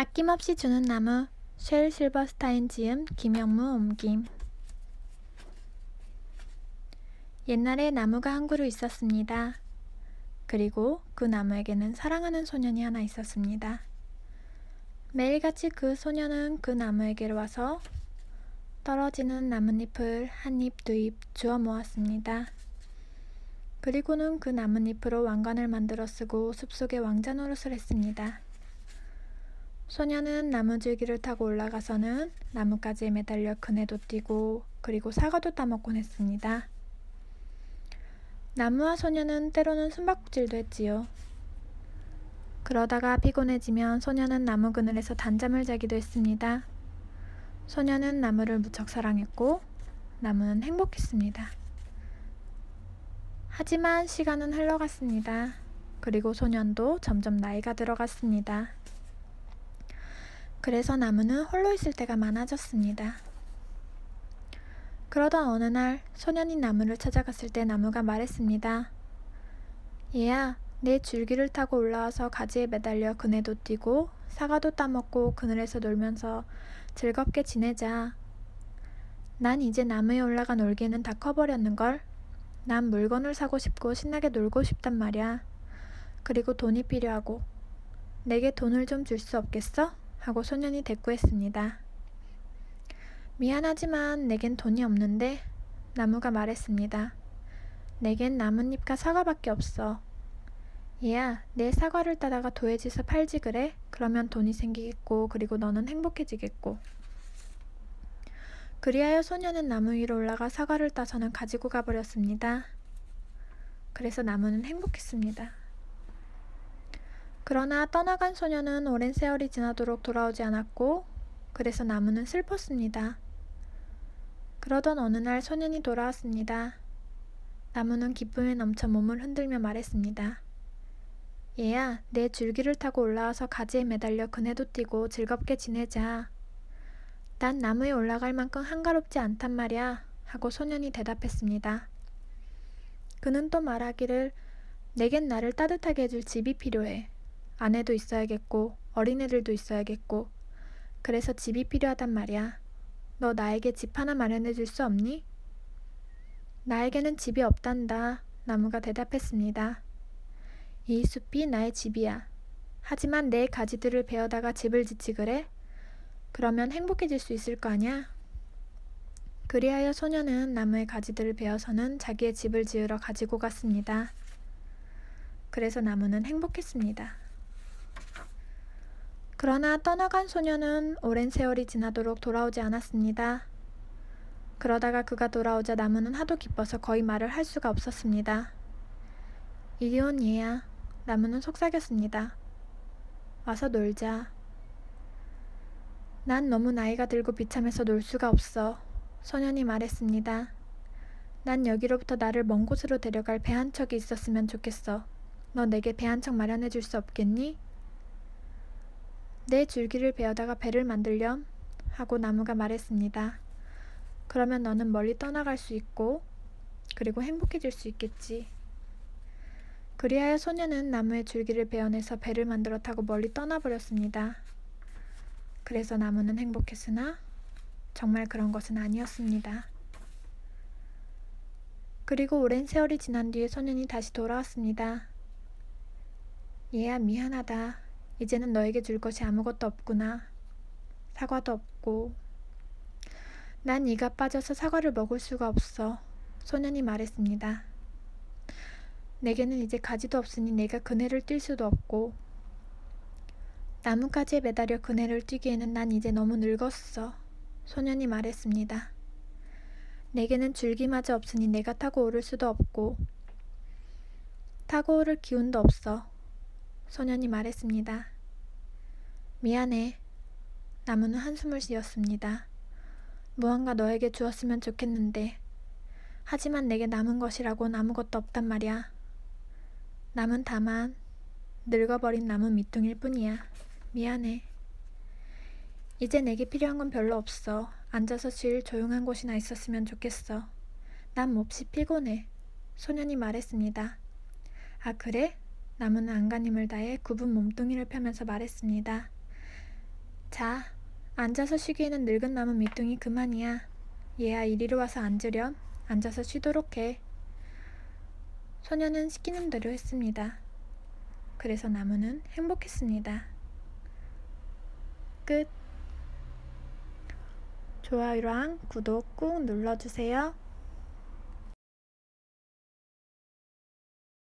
아낌없이 주는 나무 쉘 실버스타인 지음 김영무 옮김 옛날에 나무가 한 그루 있었습니다. 그리고 그 나무에게는 사랑하는 소년이 하나 있었습니다. 매일같이 그 소년은 그 나무에게로 와서 떨어지는 나뭇잎을 한 입, 두 입 주워 모았습니다. 그리고는 그 나뭇잎으로 왕관을 만들어 쓰고 숲속의 왕자 노릇을 했습니다. 소녀는 나무줄기를 타고 올라가서는 나뭇가지에 매달려 그네도 뛰고 그리고 사과도 따먹곤 했습니다. 나무와 소녀는 때로는 숨바꼭질도 했지요. 그러다가 피곤해지면 소녀는 나무 그늘에서 단잠을 자기도 했습니다. 소녀는 나무를 무척 사랑했고 나무는 행복했습니다. 하지만 시간은 흘러갔습니다. 그리고 소년도 점점 나이가 들어갔습니다. 그래서 나무는 홀로 있을 때가 많아졌습니다. 그러던 어느 날 소년이 나무를 찾아갔을 때 나무가 말했습니다. 얘야, 내 줄기를 타고 올라와서 가지에 매달려 그네도 뛰고 사과도 따먹고 그늘에서 놀면서 즐겁게 지내자. 난 이제 나무에 올라가 놀기에는 다 커버렸는걸. 난 물건을 사고 싶고 신나게 놀고 싶단 말이야. 그리고 돈이 필요하고. 내게 돈을 좀 줄 수 없겠어? 하고 소년이 대꾸했습니다. 미안하지만 내겐 돈이 없는데 나무가 말했습니다. 내겐 나뭇잎과 사과밖에 없어. 얘야, 내 사과를 따다가 도해지서 팔지 그래? 그러면 돈이 생기겠고, 그리고 너는 행복해지겠고. 그리하여 소녀는 나무 위로 올라가 사과를 따서는 가지고 가버렸습니다. 그래서 나무는 행복했습니다. 그러나 떠나간 소녀는 오랜 세월이 지나도록 돌아오지 않았고, 그래서 나무는 슬펐습니다. 그러던 어느 날 소년이 돌아왔습니다. 나무는 기쁨에 넘쳐 몸을 흔들며 말했습니다. 얘야, 내 줄기를 타고 올라와서 가지에 매달려 그네도 뛰고 즐겁게 지내자. 난 나무에 올라갈 만큼 한가롭지 않단 말이야. 하고 소년이 대답했습니다. 그는 또 말하기를 내겐 나를 따뜻하게 해줄 집이 필요해. 아내도 있어야겠고 어린애들도 있어야겠고 그래서 집이 필요하단 말이야. 너 나에게 집 하나 마련해 줄 수 없니? 나에게는 집이 없단다. 나무가 대답했습니다. 이 숲이 나의 집이야. 하지만 내 가지들을 베어다가 집을 짓지 그래? 그러면 행복해질 수 있을 거 아냐? 그리하여 소녀는 나무의 가지들을 베어서는 자기의 집을 지으러 가지고 갔습니다. 그래서 나무는 행복했습니다. 그러나 떠나간 소녀는 오랜 세월이 지나도록 돌아오지 않았습니다. 그러다가 그가 돌아오자 나무는 하도 기뻐서 거의 말을 할 수가 없었습니다. 이리 온 얘야. 나무는 속삭였습니다. 와서 놀자. 난 너무 나이가 들고 비참해서 놀 수가 없어. 소년이 말했습니다. 난 여기로부터 나를 먼 곳으로 데려갈 배 한 척이 있었으면 좋겠어. 너 내게 배 한 척 마련해 줄 수 없겠니? 내 줄기를 베어다가 배를 만들렴 하고 나무가 말했습니다. 그러면 너는 멀리 떠나갈 수 있고 그리고 행복해질 수 있겠지. 그리하여 소녀는 나무의 줄기를 베어내서 배를 만들어 타고 멀리 떠나버렸습니다. 그래서 나무는 행복했으나 정말 그런 것은 아니었습니다. 그리고 오랜 세월이 지난 뒤에 소년이 다시 돌아왔습니다. 얘야 미안하다. 이제는 너에게 줄 것이 아무것도 없구나. 사과도 없고. 난 이가 빠져서 사과를 먹을 수가 없어. 소년이 말했습니다. 내게는 이제 가지도 없으니 내가 그네를 뛸 수도 없고. 나뭇가지에 매달려 그네를 뛰기에는 난 이제 너무 늙었어. 소년이 말했습니다. 내게는 줄기마저 없으니 내가 타고 오를 수도 없고. 타고 오를 기운도 없어. 소년이 말했습니다. 미안해. 나무는 한숨을 쉬었습니다. 무언가 너에게 주었으면 좋겠는데. 하지만 내게 남은 것이라곤 아무것도 없단 말이야. 남은 다만 늙어버린 나무 밑둥일 뿐이야. 미안해. 이제 내게 필요한 건 별로 없어. 앉아서 쉴 조용한 곳이나 있었으면 좋겠어. 난 몹시 피곤해. 소년이 말했습니다. 아, 그래? 나무는 안간힘을 다해 굽은 몸뚱이를 펴면서 말했습니다. 자, 앉아서 쉬기에는 늙은 나무 밑둥이 그만이야. 얘야, 이리로 와서 앉으렴. 앉아서 쉬도록 해. 소녀는 시키는 대로 했습니다. 그래서 나무는 행복했습니다. 끝. 좋아요랑 구독 꾹 눌러주세요.